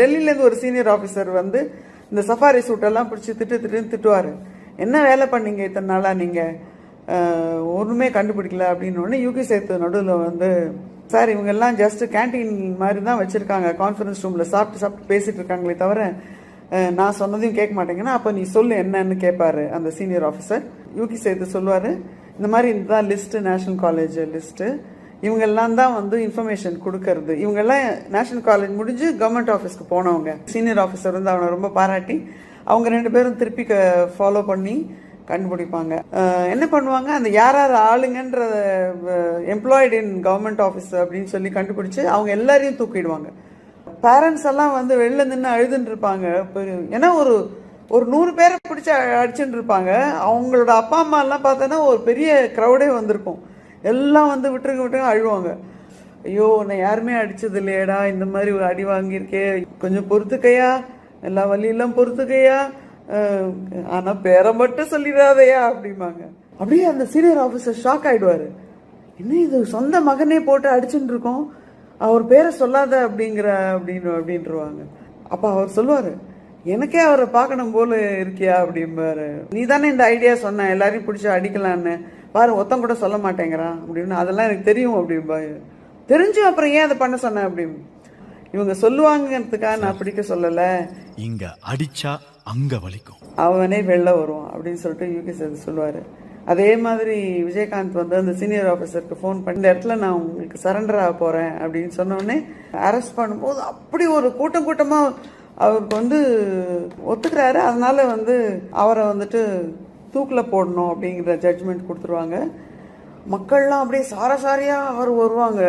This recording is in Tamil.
டெல்லியிலேருந்து ஒரு சீனியர் ஆஃபீஸர் வந்து இந்த சஃபாரி சூட்டெல்லாம் பிடிச்சி திட்டு திட்டுன்னு திட்டுவார். என்ன வேலை பண்ணீங்க இத்தனை நாளாக நீங்கள் ஒன்றுமே கண்டுபிடிக்கல அப்படின்னு உடனே யூகி சேத்து நடுவில் வந்து சார் இவங்கெல்லாம் ஜஸ்ட்டு ஜஸ்ட் கேண்டீன் மாதிரி தான் வச்சுருக்காங்க. கான்ஃபரன்ஸ் ரூமில் சாப்பிட்டு சாப்பிட்டு பேசிகிட்டு இருக்காங்களே தவிர நான் சொன்னதையும் கேட்க மாட்டேங்கன்னா அப்போ நீ சொல்லு என்னன்னு கேட்பாரு அந்த சீனியர் ஆஃபீஸர் யூகி சேத்து சொல்லுவார். இந்த மாதிரி இதுதான் லிஸ்ட்டு நேஷ்னல் காலேஜ் லிஸ்ட்டு இவங்கெல்லாம் தான் வந்து இன்ஃபர்மேஷன் கொடுக்கறது. இவங்கெல்லாம் நேஷனல் காலேஜ் முடிஞ்சு கவர்மெண்ட் ஆஃபீஸ்க்கு போனவங்க. சீனியர் ஆஃபீஸர் வந்து அவனை ரொம்ப பாராட்டி அவங்க ரெண்டு பேரும் திருப்பி ஃபாலோ பண்ணி கண்டுபிடிப்பாங்க. என்ன பண்ணுவாங்க? அந்த யார் யார் ஆளுங்கன்ற எம்ப்ளாய்டு இன் கவர்மெண்ட் ஆஃபீஸ் அப்படின்னு சொல்லி கண்டுபிடிச்சி அவங்க எல்லாரையும் தூக்கிடுவாங்க. பேரண்ட்ஸ் எல்லாம் வந்து வெளில நின்று அழுதுன்னு இருப்பாங்க. ஏன்னா ஒரு ஒரு நூறு பேரை பிடிச்சி அடிச்சுட்டு இருப்பாங்க. அவங்களோட அப்பா அம்மா எல்லாம் பார்த்தோன்னா ஒரு பெரிய க்ரௌடே வந்திருக்கும். எல்லாம் வந்து விட்டுருங்க விட்டுருங்க அழுவாங்க. ஐயோ உன்னை யாருமே அடிச்சது இல்லையேடா இந்த மாதிரி ஒரு அடி வாங்கியிருக்கே. கொஞ்சம் பொறுத்துக்கையா எல்லா வழியெல்லாம் பொறுத்துக்கையா. ஆனால் ஆனா பேரை மட்டும் சொல்லிடாதையா அப்படிம்பாங்க. அப்படியே அந்த சீனியர் ஆஃபீஸர் ஷாக் ஆயிடுவாரு. என்ன இது சொந்த மகனே போட்டு அடிச்சுட்டு இருக்கோம். அவர் பேரை சொல்லாத அப்படிங்கிற அப்படின்னு அப்படின்ட்டுருவாங்க அப்ப அவர் சொல்லுவாரு எனக்கே அவரை பார்க்கணும் போல இருக்கியா அப்படிம்பாரு. நீ தானே இந்த ஐடியா சொன்ன எல்லாரையும் பிடிச்சி அடிக்கலான்னு. பாரு ஒத்தம் கூட சொல்ல மாட்டேங்கிறான் அப்படின்னு. அதெல்லாம் எனக்கு தெரியும் அப்படிம்பாரு. தெரிஞ்சும் அப்புறம் ஏன் அதை பண்ண சொன்ன அப்படின்னு இவங்க சொல்லுவாங்கன்றதுக்காக நான் பிடிக்க சொல்லல. இங்க அடிச்சா அங்க வலிக்கும். அவனே வெளில வருவான் அப்படின்னு சொல்லிட்டு யூகே சார் சொல்லுவார். அதே மாதிரி விஜயகாந்த் வந்து அந்த சீனியர் ஆஃபீஸருக்கு ஃபோன் பண்ணி இந்த இடத்துல நான் உங்களுக்கு சரண்டர் ஆக போகிறேன் அப்படின்னு சொன்னோடனே அரெஸ்ட் பண்ணும்போது அப்படி ஒரு கூட்டம் கூட்டமாக அவருக்கு வந்து ஒத்துக்கிறாரு. அதனால வந்து அவரை வந்துட்டு தூக்கில் போடணும் அப்படிங்கிற ஜட்ஜ்மெண்ட் கொடுத்துருவாங்க. மக்கள்லாம் அப்படியே சாரசாரியாக அவர் வருவாங்க.